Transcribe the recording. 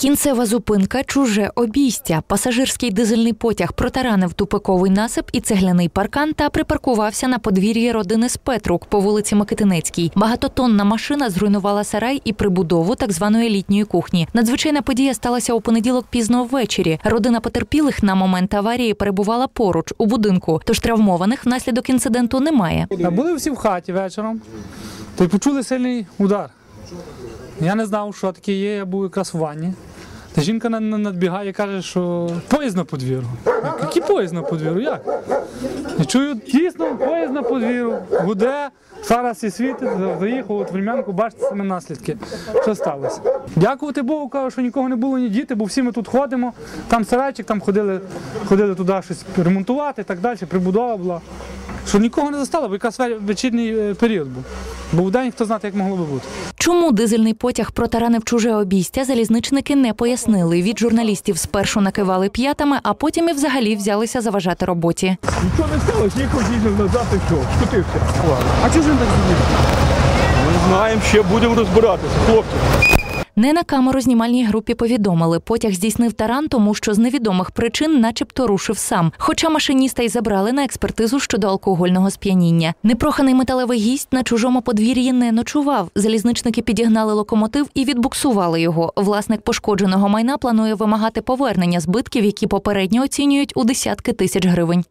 Кінцева зупинка чуже обійстя. Пасажирський дизельний потяг протаранив тупиковий насип і цегляний паркан та припаркувався на подвір'ї родини Спетрук по вулиці Микитинецькій. Багатотонна машина зруйнувала сарай і прибудову так званої літньої кухні. Надзвичайна подія сталася у понеділок пізно ввечері. Родина потерпілих на момент аварії перебувала поруч у будинку, тож травмованих внаслідок інциденту немає. А були всі в хаті вечором, то й почули сильний удар. Я не знав, що таке є, я був якраз в ванні. Та жінка на- на- надбігає і каже, що поїзд на подвір'ю. Який поїзд на подвір'ю? Як? Я чую, дійсно, поїзд на подвір'ю. Гуде, зараз і світить, заїхав от в Рем'янку, бачите самі наслідки. Що сталося? Дякувати Богу, кажу, що нікого не було, ні діти, бо всі ми тут ходимо. Там сарайчик, там ходили, ходили туди щось ремонтувати і так далі, прибудова була. Що нікого не застало, бо якраз вечірній е, період був. Бо в день хто знати, як могло би бути. Чому дизельний потяг протаранив чуже обійстя, залізничники не пояснили. Від журналістів спершу накивали п'ятами, а потім і взагалі взялися заважати роботі. Нічого не сталося, їхав їздив назад і все, скотився. А чого ж він так зробив? Ми знаємо, ще будемо розбиратися, хлопці. Не на камеру знімальній групі повідомили, потяг здійснив таран, тому що з невідомих причин, начебто, рушив сам. Хоча машиніста й забрали на експертизу щодо алкогольного сп'яніння. Непроханий металевий гість на чужому подвір'ї не ночував. Залізничники підігнали локомотив і відбуксували його. Власник пошкодженого майна планує вимагати повернення збитків, які попередньо оцінюють у десятки тисяч гривень.